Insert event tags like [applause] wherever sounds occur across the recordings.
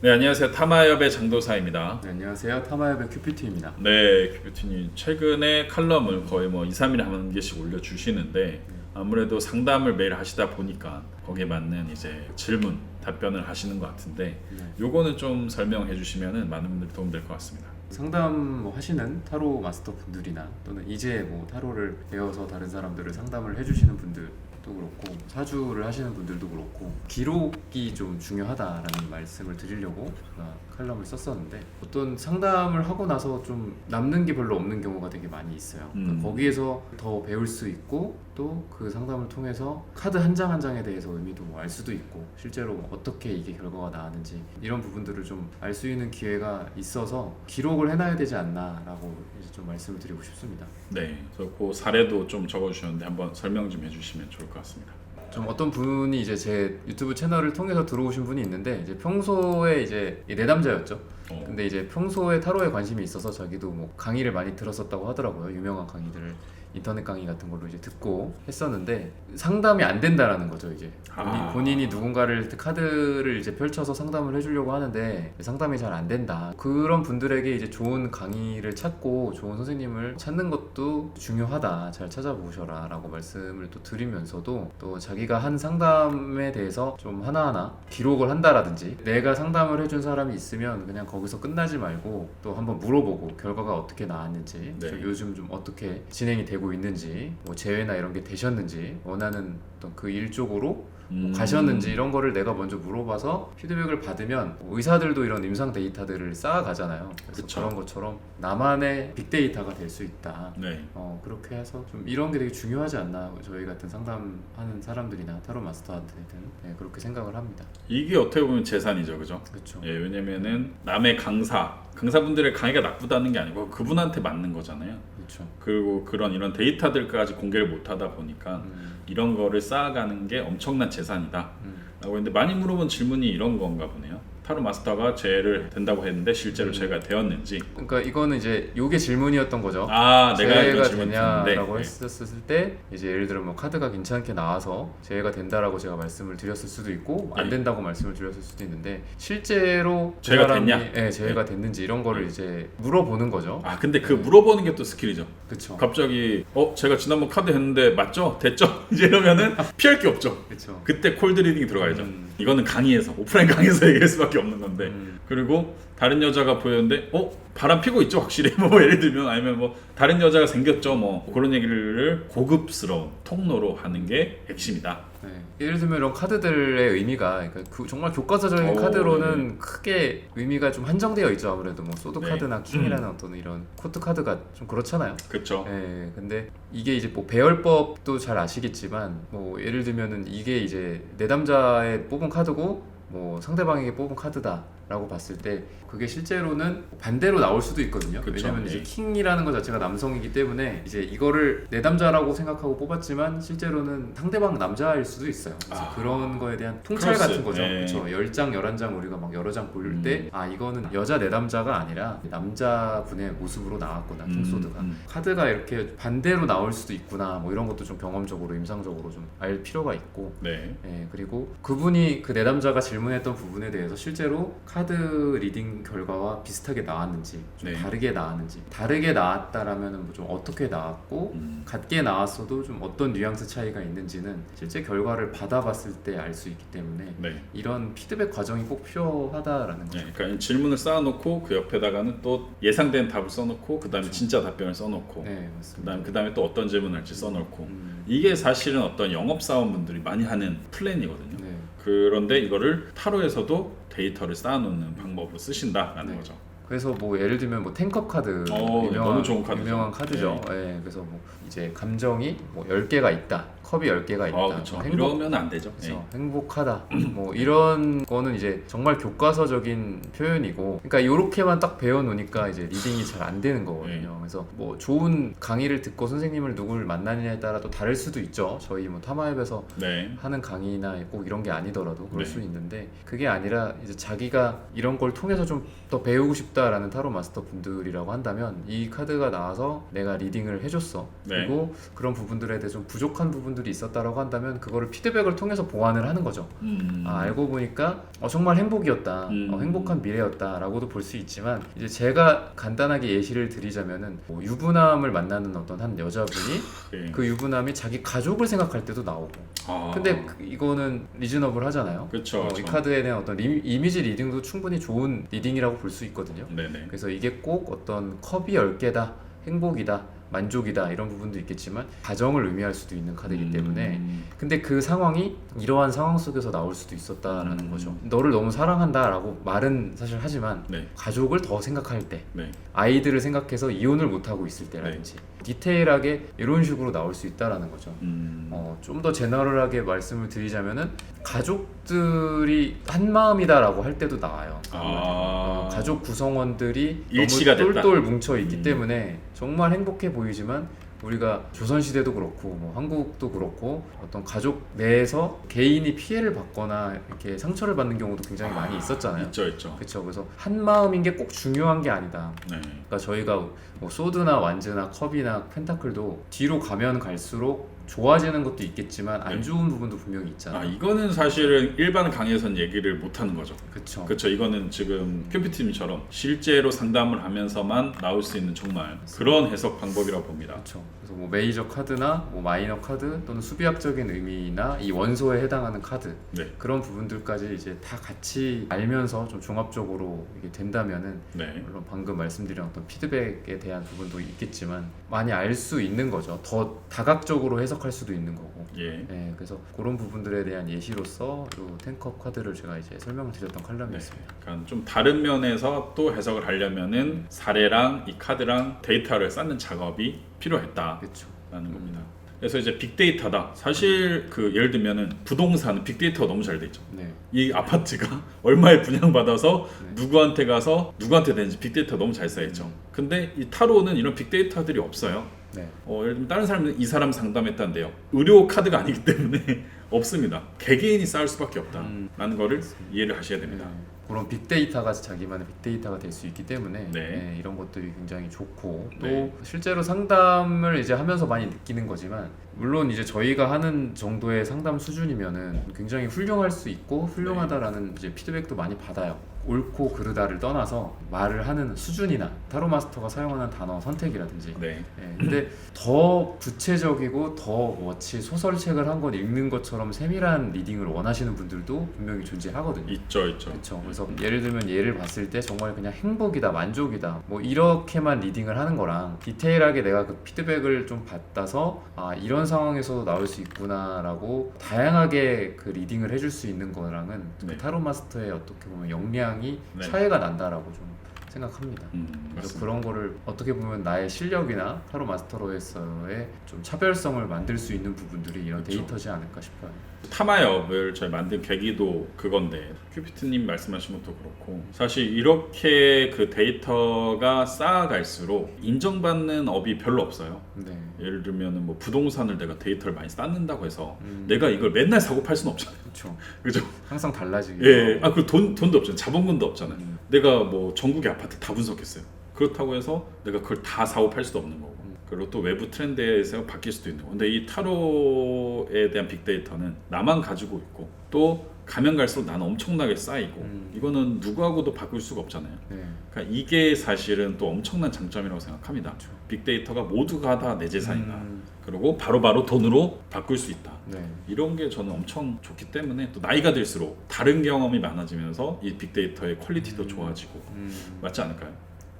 네 안녕하세요 타마협의 장도사입니다. 네, 안녕하세요. 타마협의 큐피티입니다. 네 큐큐티님 최근에 칼럼을 거의 뭐 2, 3일에 한 개씩 올려주시는데 아무래도 상담을 매일 하시다 보니까 거기에 맞는 이제 질문 답변을 하시는 것 같은데 네. 요거는 좀 설명해 주시면 많은 분들이 도움될 것 같습니다. 상담 뭐 하시는 타로 마스터 분들이나 또는 이제 뭐 타로를 배워서 다른 사람들을 상담을 해주시는 분들 도 그렇고 사주를 하시는 분들도 그렇고 기록이 좀 중요하다라는 말씀을 드리려고 제가 칼럼을 썼었는데 어떤 상담을 하고 나서 좀 남는 게 별로 없는 경우가 되게 많이 있어요. 그러니까 음. 거기에서 더 배울 수 있고 또 그 상담을 통해서 카드 한 장 한 장에 대해서 의미도 알 수도 있고 실제로 어떻게 이게 결과가 나왔는지 이런 부분들을 좀 알 수 있는 기회가 있어서 기록을 해놔야 되지 않나라고 이제 좀 말씀을 드리고 싶습니다. 네, 그래서 그 사례도 좀 적어주셨는데 한번 설명 좀 해주시면 좋을 것 같습니다. 좀 어떤 분이 이제 제 유튜브 채널을 통해서 들어오신 분이 있는데 이제 평소에 이제 이 내담자였죠. 어, 근데 이제 평소에 타로에 관심이 있어서 자기도 뭐 강의를 많이 들었었다고 하더라고요. 유명한 강의들을 인터넷 강의 같은 걸로 이제 듣고 했었는데 상담이 안 된다라는 거죠. 이제 본인, 아. 본인 이 누군가를 카드를 이제 펼쳐서 상담을 해주려고 하는데 상담이 잘 안 된다. 그런 분들에게 이제 좋은 강의를 찾고 좋은 선생님을 찾는 것도 중요하다. 잘 찾아보셔라라고 말씀을 또 드리면서도 또 자기가 한 상담에 대해서 좀 하나하나 기록을 한다라든지 내가 상담을 해준 사람이 있으면 그냥 거기서 끝나지 말고 또 한번 물어보고 결과가 어떻게 나왔는지 네. 좀 요즘 좀 어떻게 진행이 되고 있는지 뭐 재회나 이런 게 되셨는지 원하는 어떤 그 일 쪽으로 뭐 음, 가셨는지 이런 거를 내가 먼저 물어봐서 피드백을 받으면 뭐 의사들도 이런 임상 데이터들을 쌓아가잖아요. 그래서 그쵸. 그런 것처럼 나만의 빅데이터가 될 수 있다. 네, 어 그렇게 해서 좀 이런 게 되게 중요하지 않나 저희 같은 상담하는 사람들이나 타로 마스터한테는 네, 그렇게 생각을 합니다. 이게 어떻게 보면 재산이죠, 그죠? 그렇죠. 예, 왜냐면은 남의 강사, 강사분들의 강의가 나쁘다는 게 아니고 그분한테 맞는 거잖아요. 그렇죠. 그리고 그런 이런 데이터들까지 공개를 못 하다 보니까 음, 이런 거를 쌓아가는 게 엄청난 재산이 다. 음. 라고 했는데 많이 물어본 질문이 이런 건가 보네요. 타로 마스터가 죄를 된다고 했는데 실제로 음. 죄가 되었는지. 그러니까 이거는 이제 요게 질문이었던 거죠. 아, 내가 재해가 질문 듣는데. 되냐라고 네. 했었을 때 이제 예를 들어 뭐 카드가 괜찮게 나와서 재해가 된다라고 제가 말씀을 드렸을 수도 있고 안 네. 된다고 말씀을 드렸을 수도 있는데 실제로 그 재해가 사람이, 됐냐? 예, 재해가 됐는지 이런 거를 이제 물어보는 거죠. 아, 근데 그 물어보는 게 또 스킬이죠. 그렇죠. 갑자기 어, 제가 지난번 카드 했는데 맞죠? 됐죠? [laughs] 이제 이러면은 피할 게 없죠. 그렇죠. 그때 콜드 리딩이 들어가야죠. 음. 이거는 강의에서 오프라인 강의에서 [laughs] 얘기할 수밖에 없는 건데. 음. 그리고 다른 여자가 보였는데 어 바람 피고 있죠 확실히 [laughs] 뭐 예를 들면 아니면 뭐 다른 여자가 생겼죠 뭐 그런 얘기를 고급스러운 통로로 하는 게 핵심이다. 네. 예를 들면 이런 카드들의 의미가 그러니까 그 정말 교과서적인 오, 카드로는 크게 의미가 좀 한정되어 있죠 아무래도 뭐 소드 네. 카드나 킹이라는 어떤 이런 코트 카드가 좀 그렇잖아요. 그렇죠. 네, 근데 이게 이제 뭐 배열법도 잘 아시겠지만 뭐 예를 들면은 이게 이제 내담자의 뽑은 카드고 뭐 상대방에게 뽑은 카드다라고 봤을 때 그게 실제로는 반대로 나올 수도 있거든요. 그쵸, 왜냐면 네. 이제 킹이라는 것 자체가 남성이기 때문에 이제 이거를 내담자라고 생각하고 뽑았지만 실제로는 상대방 남자일 수도 있어요. 그래서 아. 그런 거에 대한 통찰 크로스, 같은 거죠. 네. 그렇죠. 10장, 11장 우리가 막 여러 장볼 음. 때아 이거는 여자 내담자가 아니라 남자분의 모습으로 나왔구나 음, 킹소드가 음. 카드가 이렇게 반대로 나올 수도 있구나 뭐 이런 것도 좀 경험적으로 임상적으로 좀 알 필요가 있고 네. 예, 그리고 그분이 그 내담자가 질 문했던 부분에 대해서 실제로 카드 리딩 결과와 비슷하게 나왔는지 좀 네. 다르게 나왔는지 다르게 나왔다라면은 뭐 좀 어떻게 나왔고 음. 같게 나왔어도 좀 어떤 뉘앙스 차이가 있는지는 실제 결과를 받아봤을 때 알 수 있기 때문에 네. 이런 피드백 과정이 꼭 필요하다라는 거죠. 네. 그러니까 이 질문을 쌓아놓고 그 옆에다가는 또 예상된 답을 써놓고 그 다음에 그렇죠. 진짜 답변을 써놓고 네. 그다음 그 다음에 또 어떤 질문할지 써놓고 음, 이게 사실은 어떤 영업 사원분들이 많이 하는 플랜이거든요. 네. 그런데 이거를 타로에서도 데이터를 쌓아놓는 방법으로 쓰신다라는 네. 거죠. 그래서 뭐 예를 들면 뭐 탱컵 카드 어, 유명한, 너무 좋은 카드죠. 유명한 카드죠. 예, 그래서 뭐 이제 감정이 뭐 10개가 있다. 컵이 10개가 있다. 어, 그렇죠. 뭐 행복 이러면 안 되죠. 네. 그래서 행복하다. 뭐 이런 거는 이제 정말 교과서적인 표현이고 그러니까 요렇게만 딱 배워 놓으니까 이제 리딩이 잘 안 되는 거거든요. 네. 그래서 뭐 좋은 강의를 듣고 선생님을 누굴 만나느냐에 따라 또 다를 수도 있죠. 저희 뭐 타마앱에서 네. 하는 강의나 꼭 이런 게 아니더라도 그럴 네. 수 있는데 그게 아니라 이제 자기가 이런 걸 통해서 좀 더 배우고 싶다라는 타로 마스터 분들이라고 한다면 이 카드가 나와서 내가 리딩을 해줬어 네. 그리고 그런 부분들에 대해 좀 부족한 부분들이 있었다라고 한다면 그거를 피드백을 통해서 보완을 하는 거죠 음. 아, 알고 보니까 어, 정말 행복이었다 음. 어, 행복한 미래였다라고도 볼 수 있지만 이제 제가 간단하게 예시를 드리자면은 뭐 유부남을 만나는 어떤 한 여자분이 예. [laughs] 그 유부남이 자기 가족을 생각할 때도 나오고 아. 근데 그- 이거는 리즈너블 하잖아요 그쵸, 어. 이 카드에 대한 어떤 리, 이미지 리딩도 충분히 좋은 리딩이라고 볼 수 있거든요 네네. 그래서 이게 꼭 어떤 컵이 10개다 행복이다 만족이다 이런 부분도 있겠지만 가정을 의미할 수도 있는 카드이기 때문에 음. 근데 그 상황이 이러한 상황 속에서 나올 수도 있었다라는 음. 거죠 너를 너무 사랑한다라고 말은 사실 하지만 네. 가족을 더 생각할 때 네. 아이들을 생각해서 이혼을 못하고 있을 때라든지 디테일하게 이런 식으로 나올 수 있다라는 거죠 음. 어, 좀 더 제너럴하게 말씀을 드리자면은 가족들이 한 마음이다라고 할 때도 나와요. 아. 어, 가족 구성원들이 너무 됐다. 똘똘 뭉쳐 있기 음. 때문에 정말 행복해 보이지만 우리가 조선 시대도 그렇고 뭐 한국도 그렇고 어떤 가족 내에서 개인이 피해를 받거나 이렇게 상처를 받는 경우도 굉장히 많이 있었잖아요. 있죠, 있죠. 그렇죠. 그래서 한 마음인 게 꼭 중요한 게 아니다. 네. 그러니까 저희가 뭐 소드나 완즈나 컵이나 펜타클도 뒤로 가면 갈수록 좋아지는 것도 있겠지만 안 네. 좋은 부분도 분명히 아 있잖아요. 이거는 사실은 일반 강의에선 얘기를 못 하는 거죠. 그렇죠. 그렇죠. 이거는 지금 큐피팀처럼 실제로 상담을 하면서만 나올 수 있는 정말 그런 해석 방법이라고 봅니다. 그렇죠. 그래서 뭐 메이저 카드나 뭐 마이너 카드 또는 수비학적인 의미나 이 원소에 해당하는 카드 네. 그런 부분들까지 이제 다 같이 알면서 좀 종합적으로 이게 된다면은 네. 물론 방금 말씀드린 어떤 피드백에 대한 부분도 있겠지만 많이 알 수 있는 거죠. 더 다각적으로 해석할 수도 있는 거고. 예. 네, 그래서 그런 부분들에 대한 예시로서 요 텐컵 카드를 제가 이제 설명을 드렸던 칼럼이었습니다. 그러니까 좀 다른 면에서 또 해석을 하려면은 사례랑 이 카드랑 데이터를 쌓는 작업이 필요했다라는 그렇죠. 겁니다. 그래서 이제 빅데이터다. 사실 그 예를 들면은 부동산은 빅데이터가 너무 잘 돼 있죠. 네, 이 아파트가 [laughs] 얼마에 분양받아서 네. 누구한테 가서 누구한테 되는지 빅데이터 너무 잘 쌓여 있죠. 음. 근데 이 타로는 이런 빅데이터들이 없어요. 네, 어, 예를 들면 다른 사람은 이 사람 상담했다는데요. 의료 카드가 아니기 때문에 [laughs] 없습니다. 개개인이 쌓을 수밖에 없다라는 음. 거를 이해를 하셔야 됩니다. 네. 그런 빅데이터가 자기만의 빅데이터가 될 수 있기 때문에 네. 네, 이런 것들이 굉장히 좋고 또 네. 실제로 상담을 이제 하면서 많이 느끼는 거지만 물론 이제 저희가 하는 정도의 상담 수준이면은 굉장히 훌륭할 수 있고 훌륭하다라는 이제 피드백도 많이 받아요. 옳고 그르다를 떠나서 말을 하는 수준이나 타로 마스터가 사용하는 단어 선택이라든지 네. 예, 근데 더 구체적이고 더 마치 소설책을 한 권 읽는 것처럼 세밀한 리딩을 원하시는 분들도 분명히 존재하거든요. 있죠, 있죠. 그렇죠. 그래서 예를 들면 얘를 봤을 때 정말 그냥 행복이다, 만족이다, 뭐 이렇게만 리딩을 하는 거랑 디테일하게 내가 그 피드백을 좀 받아서 아 이런 상황에서도 나올 수 있구나라고 다양하게 그 리딩을 해줄 수 있는 거랑은 그 네. 타로 마스터의 어떻게 보면 역량 이 네. 차이가 난다라고 좀 생각합니다. 음, 그래서. 그런 거를 어떻게 보면 나의 실력이나 타로 마스터로에서의 좀 차별성을 만들 수 있는 부분들이 이런 그렇죠. 데이터지 않을까 싶어요. 타마협을 저희 만든 계기도 그건데 큐피트님 말씀하신 것도 그렇고 사실 이렇게 그 데이터가 쌓아갈수록 인정받는 업이 별로 없어요. 네. 예를 들면은 뭐 부동산을 내가 데이터를 많이 쌓는다고 해서 음. 내가 이걸 맨날 사고 팔 수는 없잖아요. 그렇죠. 그죠? 항상 달라지게. 예. 아, 그 돈, 돈도 없잖아요. 자본금도 없잖아요. 음. 내가 뭐 전국의 아파트 다 분석했어요. 그렇다고 해서 내가 그걸 다 사고 팔 수도 없는 거고. 음. 그리고 또 외부 트렌드에서 바뀔 수도 있는 거고. 근데 이 타로에 대한 빅데이터는 나만 가지고 있고 또 가면 갈수록 나는 엄청나게 쌓이고 음. 이거는 누구하고도 바꿀 수가 없잖아요. 네. 그러니까 이게 사실은 또 엄청난 장점이라고 생각합니다. 그렇죠. 빅데이터가 모두가 다 내 재산이다. 음. 그리고 바로바로 돈으로 바꿀 수 있다. 네. 이런 게 저는 엄청 좋기 때문에 또 나이가 들수록 다른 경험이 많아지면서 이 빅데이터의 퀄리티도 음. 좋아지고 음. 맞지 않을까요?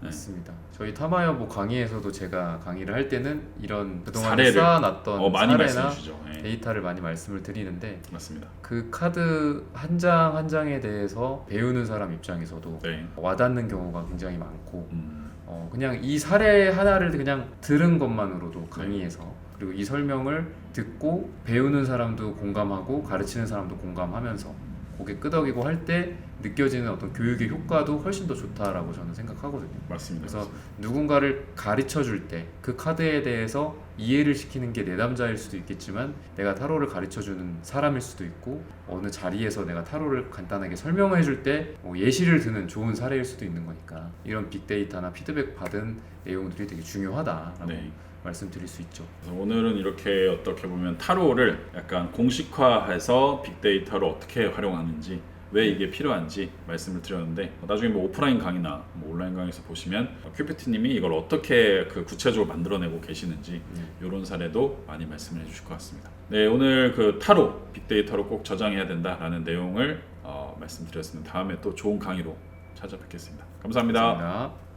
네. 맞습니다. 저희 타마야 뭐 강의에서도 제가 강의를 할 때는 이런 그동안 사례를 쌓아놨던 어, 사례나. 네. 데이터를 많이 말씀을 드리는데 맞습니다. 그 카드 한 장 한 장에 대해서 배우는 사람 입장에서도 네. 와닿는 경우가 굉장히 많고 음, 어, 그냥 이 사례 하나를 그냥 들은 것만으로도 네. 강의에서 그리고 이 설명을 듣고 배우는 사람도 공감하고 가르치는 사람도 공감하면서 고개 끄덕이고 할 때 느껴지는 어떤 교육의 효과도 훨씬 더 좋다라고 저는 생각하거든요. 맞습니다. 그래서 누군가를 가르쳐 줄 때 그 카드에 대해서 이해를 시키는 게 내담자일 수도 있겠지만 내가 타로를 가르쳐 주는 사람일 수도 있고 어느 자리에서 내가 타로를 간단하게 설명해 줄때 뭐 예시를 드는 좋은 사례일 수도 있는 거니까 이런 빅데이터나 피드백 받은 내용들이 되게 중요하다라고 네. 말씀드릴 수 있죠. 그래서 오늘은 이렇게 어떻게 보면 타로를 약간 공식화해서 빅데이터를 어떻게 활용하는지 왜 이게 필요한지 말씀을 드렸는데 나중에 뭐 오프라인 강의나 뭐 온라인 강의에서 보시면 큐피트님이 이걸 어떻게 그 구체적으로 만들어내고 계시는지 이런 사례도 많이 말씀을 해주실 것 같습니다. 네 오늘 그 타로 빅데이터로 꼭 저장해야 된다라는 내용을 어, 말씀드렸습니다. 다음에 또 좋은 강의로 찾아뵙겠습니다 감사합니다. 감사합니다.